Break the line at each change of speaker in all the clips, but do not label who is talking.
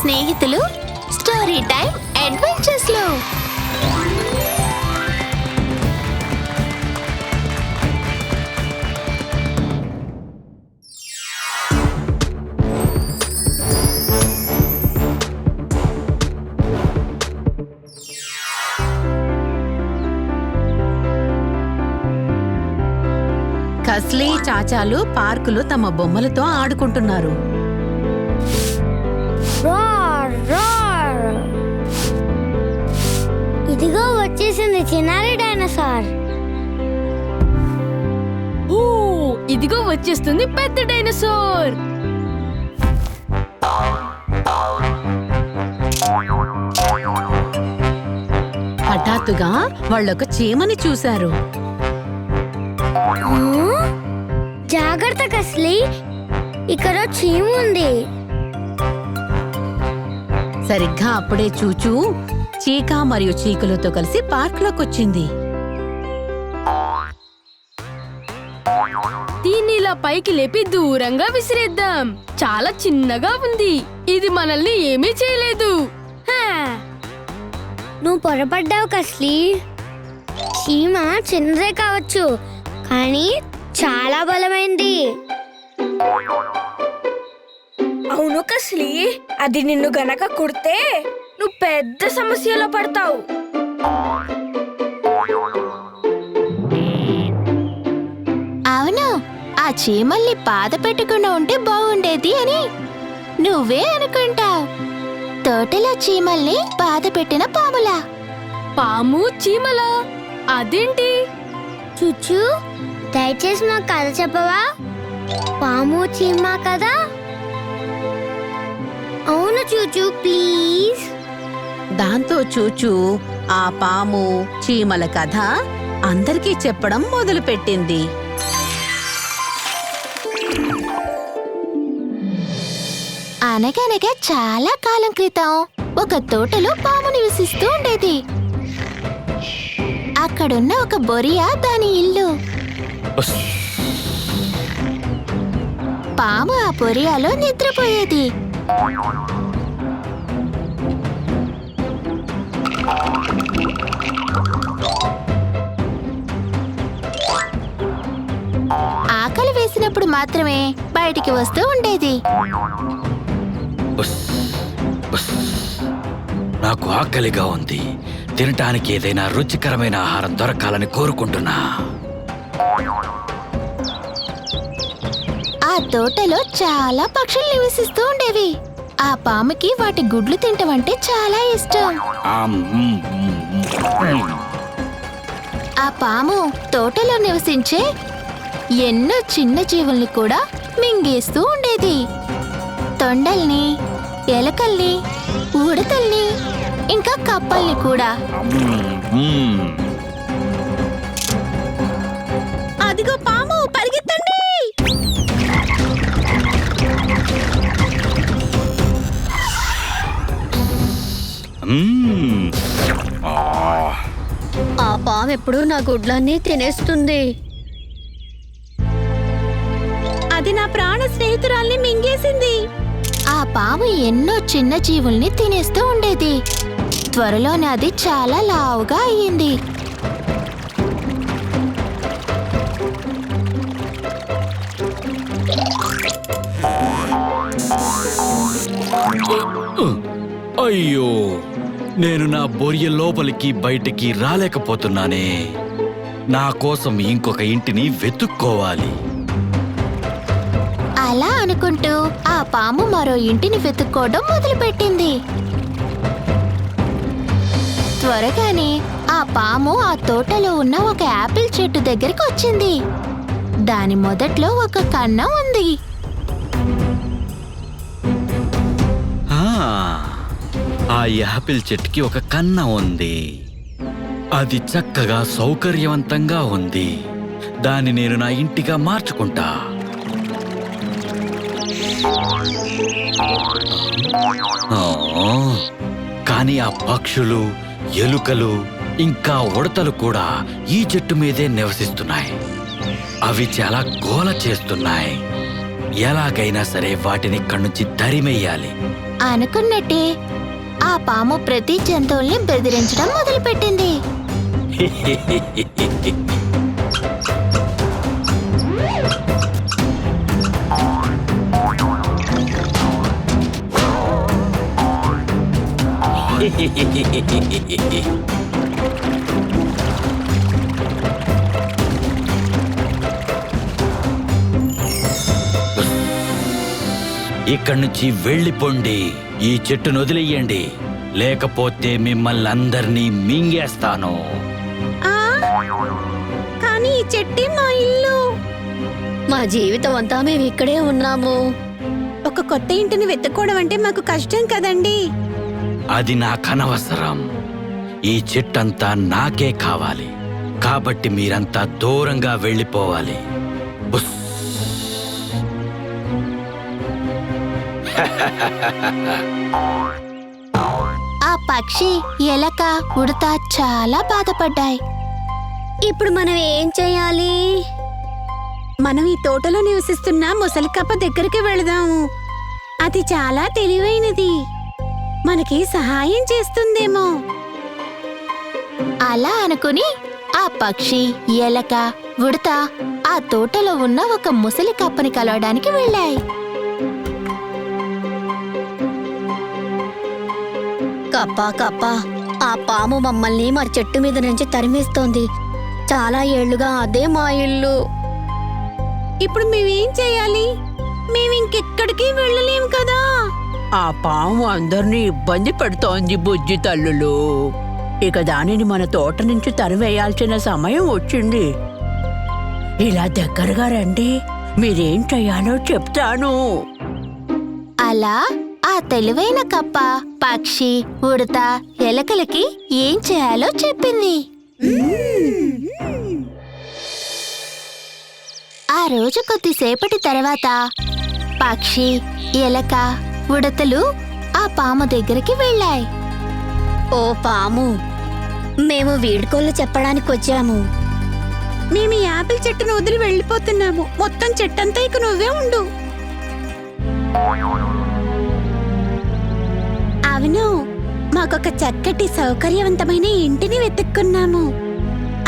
స్నేహితులు story time అడ్వెంచర్స్లో.
కస్లీ చాచాలు పార్కులో తమ బొమ్మలతో ఆడుకుంటున్నారు.
ఇదిగో వచ్చేసింది చిన్నారి డైనోసార్.
ఓ ఇదిగో వచ్చేస్తుంది పెద్ద డైనోసార్.
హఠాత్తుగా వాళ్ళొక చీమని చూశారు?
జాగ్రత్త కస్లీ ఇక్కడ చీమ ఉంది
సరిగ్గా అప్పుడే చూచూ చీక మరియు చీకులతో కలిసి పార్కులోకొచ్చింది.
దీన్ని ఇలా పైకి లేపి దూరంగా విసిరేద్దాం. చాలా చిన్నగా ఉంది. ఇది మనల్ని ఏమీ చేయలేదు.
హా. నువ్వు పొరపడ్డావు కస్లీ. చీమ చిన్నదే కావచ్చు కానీ చాలా బలమైంది.
అవును కస్లీ అది నిన్ను గనక కుడితే నువ్వు పెద్ద సమస్యలో పడతావు.
అవును ఆ చీమల్ని బాధ పెట్టకుండా ఉంటే బాగుండేది అని నువ్వే అనుకుంటావు. తోటలో చీమల్ని బాధ పెట్టిన పాములా?
పాము చీమలా? అదేంటి?
చుచ్చు దయచేసి మాకు కథ చెప్పవా? పాము చీమ కదా? అవును చూచు ప్లీజ్.
దాంతో చూచూ ఆ పాము చీమల కథ అందరికీ చెప్పడం మొదలుపెట్టింది.
అనగనగా చాలా కాలం క్రితం ఒక తోటలో పాము నివసిస్తూ ఉండేది. అక్కడున్న ఒక బొరియా దాని ఇల్లు. పాము ఆ బొరియాలో నిద్రపోయేది. మాత్రమే బయటికి వస్తూ ఉండేది.
నాకు ఆకలిగా ఉంది. తినటానికి ఏదైనా రుచికరమైన ఆహారం దొరకాలని కోరుకుంటున్నా.
ఆ తోటలో చాలా పక్షులు నివసిస్తూ ఉండేవి. ఆ పాముకి వాటి గుడ్లు తింటం అంటే చాలా ఇష్టం. ఆ పాము తోటలో నివసించే ఎన్నో చిన్న జీవుల్ని కూడా మింగేస్తూ ఉండేది. తొండల్ని ఎలకల్ని ఉడతల్ని ఇంకా కప్పల్ని కూడా.
అదిగో పాము పరిగెత్తండి!
ఆ
పాము ఎప్పుడు నా గుడ్లన్నీ తినేస్తుంది.
పాము ఎన్నో చిన్న జీవుల్ని తినేస్తూ ఉండేది. త్వరలోనే అది చాలా లావుగా అయ్యింది.
అయ్యో నేను నా బొరియ లోపలికి బయటికి రాలేకపోతున్నానే. నా కోసం ఇంకొక ఇంటిని వెతుక్కోవాలి.
అనుకుంటూ ఆ పాము మరో ఇంటిని వెతుక్కోవడం మొదలుపెట్టింది. త్వరగానే ఆ పాము ఆ తోటలో ఉన్న ఒక యాపిల్ చెట్టు దగ్గరికి వచ్చింది. దాని మొదట్లో ఒక కన్న ఉంది.
ఆ, యాపిల్ చెట్టుకి ఒక కన్న ఉంది. అది చక్కగా సౌకర్యవంతంగా ఉంది. దాన్ని నేను నా ఇంటిగా మార్చుకుంటా. కానీ ఆ పక్షులు ఎలుకలు ఇంకా ఉడతలు కూడా ఈ చెట్టు మీదే నివసిస్తున్నాయి. అవి చాలా గోల చేస్తున్నాయి. ఎలాగైనా సరే వాటిని ఇక్కడి నుంచి తరిమెయ్యాలి
అనుకున్నట్టే ఆ పాము ప్రతి జంతువుల్ని బెదిరించడం మొదలుపెట్టింది.
ఇక్కడి నుంచి వెళ్ళిపోండి. ఈ చెట్టును వదిలేయండి. లేకపోతే మిమ్మల్ని అందరినీ మింగేస్తాను.
ఆ? కానీ ఈ చెట్టే మా ఇల్లు.
మా జీవితం అంతా మేము ఇక్కడే ఉన్నాము.
ఒక కొత్త ఇంటిని వెతుక్కోవడం అంటే మాకు కష్టం కదండి.
అది నాకనవసరం ఈ చెట్టంతా నాకే కావాలి. కాబట్టి మీరంతా దూరంగా వెళ్ళిపోవాలి. బుస్.
ఆ పక్షి ఎలక ఉడత చాలా బాధపడ్డాయి.
ఇప్పుడు మనం ఏం చేయాలి?
మనం ఈ తోటలో నివసిస్తున్న ముసలికప్ప దగ్గరికి వెళదాము. అది చాలా తెలివైనది. మనకి సహాయం చేస్తుందేమో.
అలా అనుకుని ఆ పక్షి ఎలక ఉడత ఆ తోటలో ఉన్న ఒక ముసలి కప్పని కలవడానికి వెళ్ళాయి.
కప్పా కప్పా ఆ పాము మమ్మల్ని మా చెట్టు మీద నుంచి తరిమేస్తోంది. చాలా ఏళ్ళుగా అదే మా ఇల్లు.
ఇప్పుడు మేమేం చేయాలి? మేము ఇంకెక్కడికి వెళ్ళలేం కదా?
ఆ పాము అందరినీ ఇబ్బంది పెడుతోంది బుజ్జి తల్లులు. ఇక దానిని మన తోట నుంచి తరివేయాల్సిన సమయం వచ్చింది. ఇలా దగ్గరగా రండి మీరేం చెయ్యాలో చెప్తాను.
అలా ఆ తెలివైన కప్ప పక్షి ఉడత ఎలకలకి ఏం చేయాలో చెప్పింది. ఆ రోజు కొద్దిసేపటి తర్వాత పక్షి ఎలక ఉడతలు ఆ పాము దగ్గరికి వెళ్ళాయి.
ఓ పాము మేము వీడ్కోలు చెప్పడానికి వచ్చాము
మేము ఈ యాపిల్ చెట్టును వదిలి వెళ్ళిపోతున్నాము. మొత్తం చెట్టంతా ఇక నువ్వే ఉండు. అవును మాకొక చక్కటి సౌకర్యవంతమైన ఇంటిని వెతుక్కున్నాము.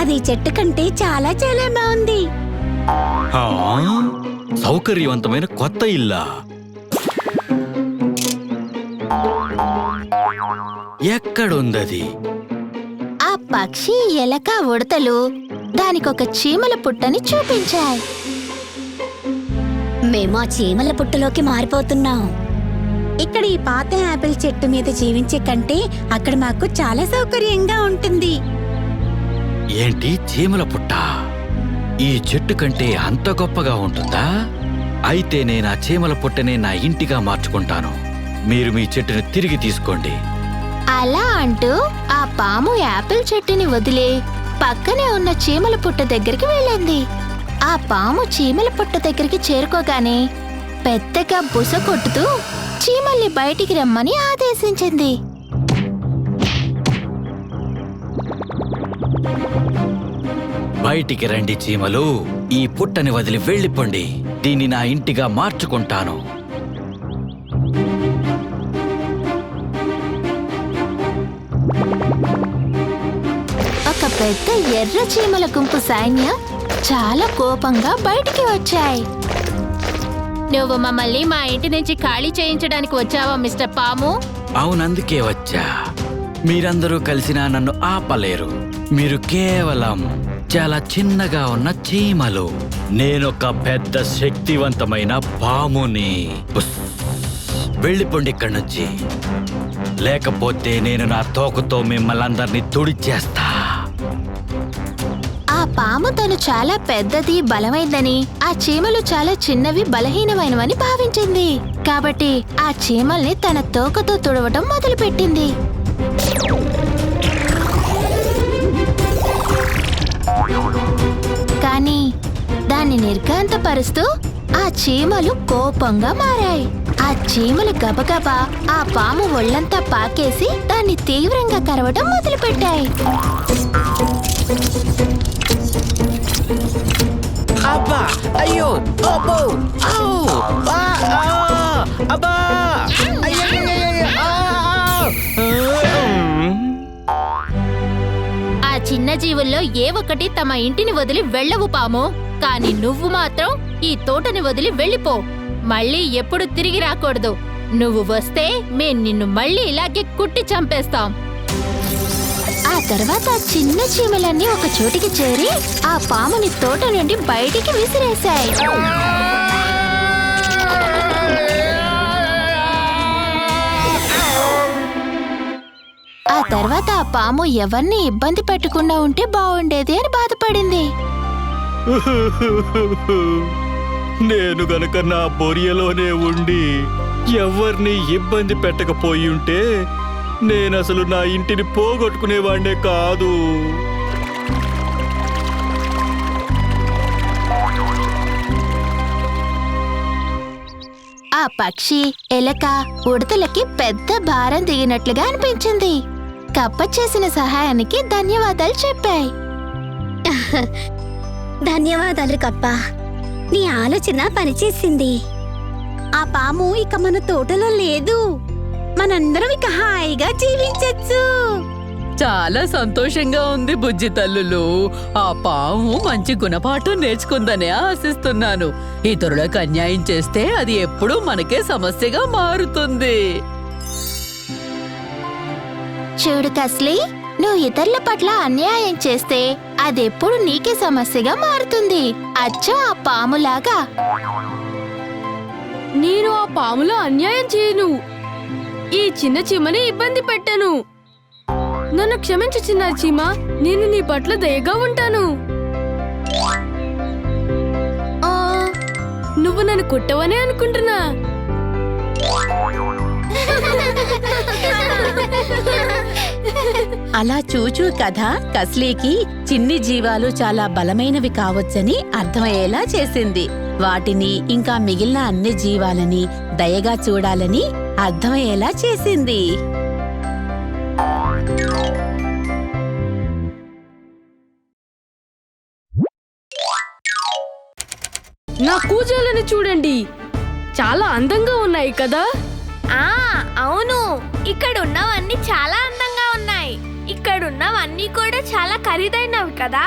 అది చెట్టు కంటే చాలా చాలా బాగుంది?
సౌకర్యవంతమైన కొత్త ఇల్లా? ఎక్కడుందది?
ఆ పక్షి ఎలక ఉడతలు దానికొక చీమల పుట్టని చూపించాయి.
మేము ఆ చీమల పుట్టలోకి మారిపోతున్నాం.
ఇక్కడ ఈ పాత యాపిల్ చెట్టు మీద జీవించే కంటే అక్కడ మాకు చాలా సౌకర్యంగా ఉంటుంది.
ఏంటి చీమల పుట్ట? ఈ చెట్టు కంటే అంత గొప్పగా ఉంటుందా? అయితే నేను ఆ చీమల పుట్టనే నా ఇంటిగా మార్చుకుంటాను. మీరు మీ చెట్టును తిరిగి తీసుకోండి.
అలా అంటూ ఆ పాము యాపిల్ చెట్టుని వదిలి పక్కనే ఉన్న చీమల పుట్ట దగ్గరికి వెళ్ళింది. ఆ పాము చీమల పుట్ట దగ్గరికి చేరుకోగానే పెద్దగా బుస కొట్టుతూ చీమల్ని బయటికి రమ్మని ఆదేశించింది.
బయటికి రండి చీమలు ఈ పుట్టని వదిలి వెళ్ళిపోండి దీన్ని నా ఇంటిగా మార్చుకుంటాను.
పెద్ద ఎర్ర చీమల గుంపు సైన్యం చాలా కోపంగా బయటికి వచ్చాయి. నువ్వు మమ్మల్ని మా ఇంటి నుంచి ఖాళీ చేయించడానికి వచ్చావా మిస్టర్ పాము?
అవునందుకే వచ్చా. మీరందరూ కలిసినా నన్ను ఆపలేరు. మీరు కేవలం చాలా చిన్నగా ఉన్న చీమలు. నేనొక పెద్ద శక్తివంతమైన పాముని. ఉస్. వెళ్ళిపోండి ఇక్కడి నుంచి. లేకపోతే నేను నా తోకతో మిమ్మల్ని అందరినీ తుడిచేస్తా.
పాము తను చాలా పెద్దది బలమైందని ఆ చీమలు చాలా చిన్నవి బలహీనమైనవని భావించింది. కాబట్టి ఆ చీమల్ని తన తోకతో తుడవటం మొదలుపెట్టింది. కానీ దాన్ని నిర్ఘాంతపరుస్తూ ఆ చీమలు కోపంగా మారాయి. ఆ చీమలు గబగబా ఆ పాము ఒళ్ళంతా పాకేసి దాన్ని తీవ్రంగా కరవటం మొదలుపెట్టాయి.
Aba! Ayun! Opo! Au! Ah! Ah! Aba! Ay, ay, ay, ay, ఆ
చిన్న జీవుల్లో ఏ ఒక్కటి తమ ఇంటిని వదిలి వెళ్ళవు పాము కానీ నువ్వు మాత్రం ఈ తోటని వదిలి వెళ్ళిపో మళ్ళీ ఎప్పుడు తిరిగి రాకూడదు నువ్వు వస్తే మేం నిన్ను మళ్ళీ ఇలాగే కుట్టి చంపేస్తాం ఆ తర్వాత చిన్న చీమలన్నీ ఒక చోటికి చేరి ఆ పాముని తోట నుండి బయటికి విసిరేశాయి. ఆ తర్వాత ఆ పాము ఎవరిని ఇబ్బంది పెట్టకుండా ఉంటే బాగుండేది అని బాధపడింది.
నేను గనక నా బొరియలోనే ఉండి ఎవరిని ఇబ్బంది పెట్టకపోయి ఉంటే నేనసలు నా ఇంటిని పోగొట్టుకునేవాడినే కాదు.
ఆ పక్షి ఎలక ఉడతలకి పెద్ద భారం దిగినట్లుగా అనిపించింది. కప్ప చేసిన సహాయానికి ధన్యవాదాలు చెప్పాయి.
ధన్యవాదాలు కప్ప. నీ ఆలోచన పనిచేసింది.
ఆ పాము ఇక మన తోటలో లేదు. మనందరం ఇక హాయిగా జీవించొచ్చు.
చాలా సంతోషంగా ఉంది బుజ్జి తల్లులు. ఆ పాము మంచి గుణపాఠం నేర్చుకుందనే ఆశిస్తున్నాను. ఇతరులకు అన్యాయం చేస్తే అది ఎప్పుడూ మనకే సమస్యగా మారుతుంది.
చూడు కస్లీ నువ్వు ఇతరుల పట్ల అన్యాయం చేస్తే అదెప్పుడు నీకే సమస్యగా మారుతుంది. అచ్చం ఆ పాములాగా.
నేను ఆ పాములో అన్యాయం చేయను. ఈ చిన్న చీమని ఇబ్బంది పెట్టను. నన్ను క్షమించు చిన్న చీమ నేను నీ పట్ల దయగా ఉంటాను. నువ్వు నన్ను కుట్టవనే అనుకుంటున్నా.
అలా చూచూ కథ కస్లీకి చిన్ని జీవాలు చాలా బలమైనవి కావచ్చని అర్థమయ్యేలా చేసింది. వాటిని ఇంకా మిగిలిన అన్ని జీవాలని దయగా చూడాలని అర్థమయ్యేలా చేసింది.
నా కూజాలని చూడండి. చాలా అందంగా ఉన్నాయి కదా?
ఆ అవును. ఇక్కడ ఉన్నవన్నీ చాలా అందంగా ఉన్నాయి. ఇక్కడ ఉన్నవన్నీ కూడా చాలా ఖరీదైనవి కదా?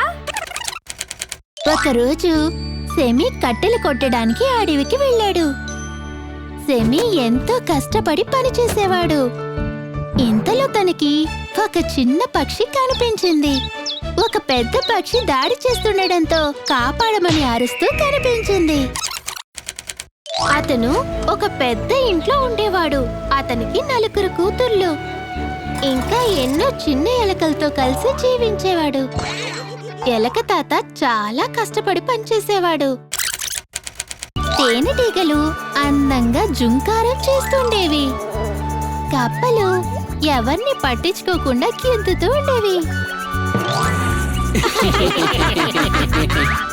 ఒకరోజు సెమి కట్టెలు కొట్టడానికి అడవికి వెళ్ళాడు. సెమి ఎంతో కష్టపడి పనిచేసేవాడు. ఇంతలో తనకి ఒక చిన్న పక్షి కనిపించింది. ఒక పెద్ద పక్షి దాడి చేస్తుండటంతో కాపాడమని అరుస్తూ కనిపించింది. అతను ఒక పెద్ద ఇంట్లో ఉండేవాడు. అతనికి నలుగురు కూతుర్లు. ఇంకా ఎన్నో చిన్న ఎలకలతో కలిసి జీవించేవాడు. ఎలక తాత చాలా కష్టపడి పనిచేసేవాడు. తేనెటీగలు అందంగా జుంకారం చేస్తుండేవి. కప్పలు ఎవరిని పట్టించుకోకుండా కిందుతూ ఉండేవి.